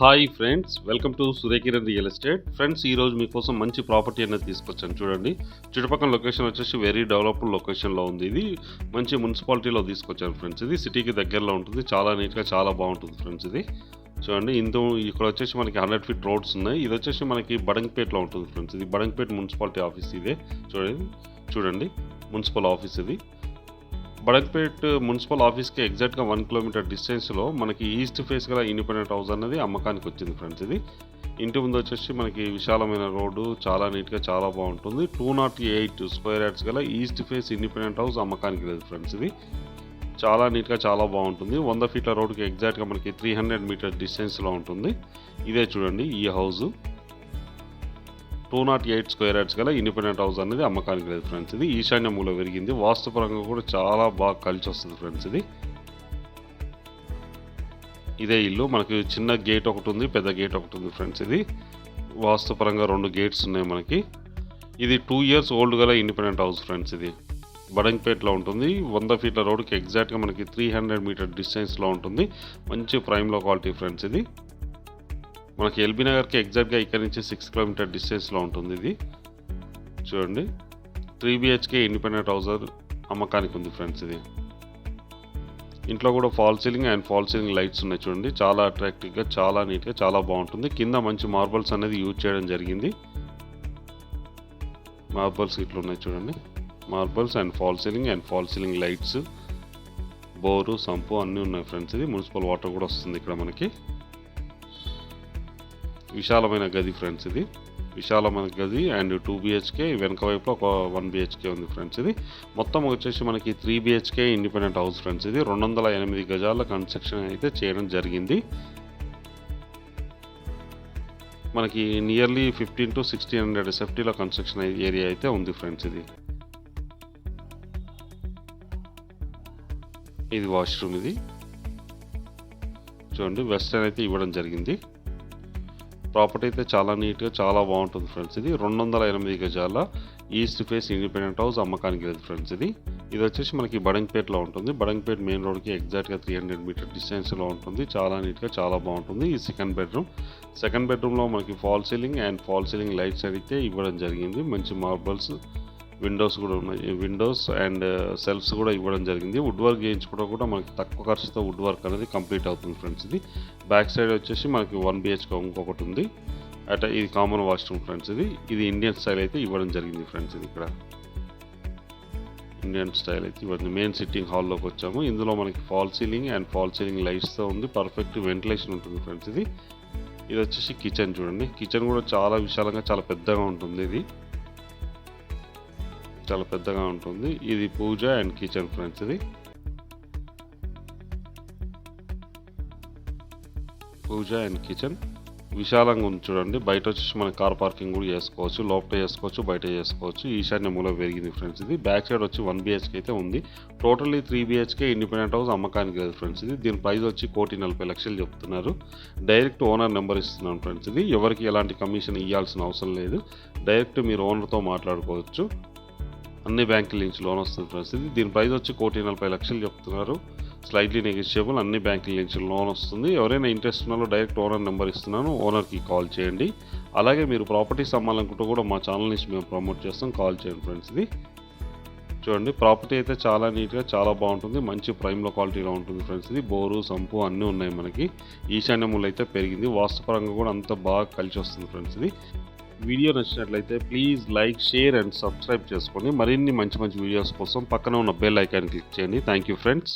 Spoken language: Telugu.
Hi friends welcome to Suryakiran real estate friends ఈ రోజు మీకోసం మంచి ప్రాపర్టీ అనేది తీసుకొచ్చాను. చూడండి చుట్టుపక్కల లొకేషన్ వచ్చేసి వెరీ డెవలప్డ్ లొకేషన్లో ఉంది ఇది. మంచి మున్సిపాలిటీలో తీసుకొచ్చాను ఫ్రెండ్స్ ఇది. సిటీకి దగ్గరలో ఉంటుంది. చాలా నీట్గా చాలా బాగుంటుంది ఫ్రెండ్స్ ఇది. చూడండి ఇందు ఇక్కడ వచ్చేసి మనకి హండ్రెడ్ ఫీట్ రోడ్స్ ఉన్నాయి. ఇది వచ్చేసి మనకి బడంగపేటలో ఉంటుంది ఫ్రెండ్స్ ఇది. బడంగపేట మున్సిపాలిటీ ఆఫీస్ ఇదే. చూడండి చూడండి మున్సిపల్ ఆఫీస్ ఇది. బడక్పేట్ మున్సిపల్ ఆఫీస్కి ఎగ్జాక్ట్గా వన్ కిలోమీటర్ డిస్టెన్స్లో మనకి ఈస్ట్ ఫేస్ గల ఇండిపెండెంట్ హౌస్ అన్నది అమ్మకానికి వచ్చింది ఫ్రెండ్స్ ఇది. ఇంటి ముందు వచ్చేసి మనకి విశాలమైన రోడ్డు చాలా నీట్గా చాలా బాగుంటుంది. Two nought eight square yards గల ఈస్ట్ ఫేస్ ఇండిపెండెంట్ హౌస్ అమ్మకానికి లేదు ఫ్రెండ్స్ ఇది. చాలా నీట్గా చాలా బాగుంటుంది. వంద ఫీట్ల రోడ్డుకి ఎగ్జాక్ట్గా మనకి త్రీ హండ్రెడ్ మీటర్ డిస్టెన్స్లో ఉంటుంది. ఇదే చూడండి ఈ house. Two nought eight square yards గల ఇండిపెండెంట్ హౌస్ అనేది అమ్మకానికి లేదు ఫ్రెండ్స్ ఇది. ఈశాన్య మూల పెరిగింది. వాస్తుపరంగా కూడా చాలా బాగా కలిసి వస్తుంది ఫ్రెండ్స్ ఇది. ఇదే ఇల్లు. మనకి చిన్న గేట్ ఒకటి ఉంది పెద్ద గేట్ ఒకటి ఉంది ఫ్రెండ్స్ ఇది. వాస్తుపరంగా రెండు గేట్స్ ఉన్నాయి మనకి. ఇది టూ ఇయర్స్ ఓల్డ్ గల ఇండిపెండెంట్ హౌస్ ఫ్రెండ్స్ ఇది. బడంగ్పేట్లో ఉంటుంది. వంద ఫీట్ల రోడ్కి ఎగ్జాక్ట్గా మనకి త్రీ హండ్రెడ్ మీటర్ డిస్టెన్స్లో ఉంటుంది. మంచి ప్రైమ్లో క్వాలిటీ ఫ్రెండ్స్ ఇది. మనకి ఎల్బీ నగర్కి ఎగ్జాక్ట్గా ఇక్కడ నుంచి సిక్స్ కిలోమీటర్ డిస్టెన్స్లో ఉంటుంది ఇది. చూడండి. త్రీ బిహెచ్కే ఇండిపెండెంట్ హౌజర్ అమ్మకానికి ఉంది ఫ్రెండ్స్ ఇది. ఇంట్లో కూడా fall ceiling and fall ceiling lights ఉన్నాయి చూడండి. చాలా అట్రాక్టివ్గా చాలా నీట్గా చాలా బాగుంటుంది. కింద మంచి మార్బల్స్ అనేది యూజ్ చేయడం జరిగింది. మార్బల్స్ ఇట్లా ఉన్నాయి చూడండి. Marbles and fall ceiling and fall ceiling lights bore sump అన్నీ ఉన్నాయి ఫ్రెండ్స్ ఇది. మున్సిపల్ వాటర్ కూడా వస్తుంది ఇక్కడ మనకి. విశాలమైన గది ఫ్రెండ్స్ ఇది. విశాలమైన గది అండ్ టూ బిహెచ్కే వెనక వైపులో ఒక వన్ బిహెచ్కే ఉంది ఫ్రెండ్స్ ఇది. మొత్తం వచ్చేసి మనకి three BHK independent house friends ఇది. రెండు వందల ఎనిమిది గజాల కన్స్ట్రక్షన్ అయితే చేయడం జరిగింది. మనకి nearly fifteen to sixteen hundred సెఫ్టీలో construction area అయితే ఉంది ఫ్రెండ్స్ ఇది. ఇది వాష్రూమ్ ఇది. చూడండి వెస్టర్న్ అయితే ఇవ్వడం జరిగింది. ప్రాపర్టీ అయితే చాలా నీట్గా చాలా బాగుంటుంది ఫ్రెండ్స్ ఇది. రెండు వందల ఎనిమిది గజాల ఈస్ట్ ఫేస్ ఇండిపెండెంట్ హౌస్ అమ్మకానికి లేదు ఫ్రెండ్స్ ఇది. ఇది వచ్చేసి మనకి బడంగపేటలో ఉంటుంది. బడంగపేట మెయిన్ రోడ్కి ఎగ్జాక్ట్గా త్రీ హండ్రెడ్ మీటర్ డిస్టెన్స్లో ఉంటుంది. చాలా నీట్గా చాలా బాగుంటుంది. ఈ సెకండ్ బెడ్రూమ్. సెకండ్ బెడ్రూమ్లో మనకి fall ceiling and fall ceiling lights అయితే ఇవ్వడం జరిగింది. మంచి మార్బల్స్ విండోస్ కూడా ఉన్నాయి. విండోస్ అండ్ uh, సెల్ఫ్స్ కూడా ఇవ్వడం జరిగింది. వుడ్ వర్క్ చేయించుకోవడం కూడా మనకి తక్కువ ఖర్చుతో వుడ్ వర్క్ అనేది కంప్లీట్ అవుతుంది ఫ్రెండ్స్ ఇది. బ్యాక్ సైడ్ వచ్చేసి మనకి వన్ బిహెచ్కే ఇంకొకటి ఉంది. అట ఇది కామన్ వాష్రూమ్ ఫ్రెండ్స్ ఇది. ఇది ఇండియన్ స్టైల్ అయితే ఇవ్వడం జరిగింది ఫ్రెండ్స్ ఇది ఇక్కడ. ఇండియన్ స్టైల్ అయితే ఇవన్నీ మెయిన్ సిట్టింగ్ హాల్లోకి వచ్చాము. ఇందులో మనకి fall ceiling and fall ceiling లైట్స్తో ఉంది. పర్ఫెక్ట్ వెంటిలేషన్ ఉంటుంది ఫ్రెండ్స్ ఇది. ఇది వచ్చేసి కిచెన్ చూడండి. కిచెన్ కూడా చాలా విశాలంగా చాలా పెద్దగా ఉంటుంది ఇది. చాలా పెద్దగా ఉంటుంది. ఇది పూజ అండ్ కిచెన్ ఫ్రెండ్స్ ఇది. Puja and kitchen. విశాలంగా ఉంది చూడండి. బయట వచ్చేసి మన కార్ పార్కింగ్ కూడా చేసుకోవచ్చు. లోపల చేసుకోవచ్చు బయట చేసుకోవచ్చు. ఈశాన్య మూల పెరిగింది ఫ్రెండ్స్ ఇది. బ్యాక్ సైడ్ వచ్చి వన్ బిహెచ్కే అయితే ఉంది. Totally three BHK independent house అమ్మకానికి లేదు ఫ్రెండ్స్ ఇది. దీని ప్రైస్ వచ్చి కోటి నలభై లక్షలు చెప్తున్నారు. డైరెక్ట్ ఓనర్ నెంబర్ ఇస్తున్నాను ఫ్రెండ్స్ ఇది. ఎవరికి ఎలాంటి కమిషన్ ఇవ్వాల్సిన అవసరం లేదు. డైరెక్ట్ మీరు ఓనర్తో మాట్లాడుకోవచ్చు. అన్ని బ్యాంకుల నుంచి లోన్ వస్తుంది ఫ్రెండ్స్ ఇది దీని ప్రైస్ వచ్చి కోటి నలభై లక్షలు చెప్తున్నారు. స్లైట్లీ నెగిషియబుల్ అన్ని బ్యాంకుల నుంచి లోన్ వస్తుంది. ఎవరైనా ఇంట్రెస్ట్ ఉన్నారో డైరెక్ట్ ఓనర్ నెంబర్ ఇస్తున్నాను. ఓనర్కి కాల్ చేయండి. అలాగే మీరు ప్రాపర్టీస్ అమ్మాలనుకుంటే కూడా మా ఛానల్ నుంచి మేము ప్రమోట్ చేస్తాం. కాల్ చేయండి ఫ్రెండ్స్ ఇది చూడండి ప్రాపర్టీ అయితే చాలా నీట్గా చాలా బాగుంటుంది. మంచి ప్రైమ్లో క్వాలిటీలో ఉంటుంది ఫ్రెండ్స్ ఇది బోరు సంపు అన్నీ ఉన్నాయి మనకి. ఈశాన్యములు అయితే పెరిగింది. వాస్తుపరంగా కూడా అంత బాగా కలిసి వస్తుంది ఫ్రెండ్స్ ఇది వీడియో నచ్చినట్లయితే please like share and subscribe చేసుకోండి మరిన్ని మంచి మంచి వీడియోస్ కోసం పక్కన ఉన్న బెల్ ఐకాన్ క్లిక్ చేయండి. Thank you friends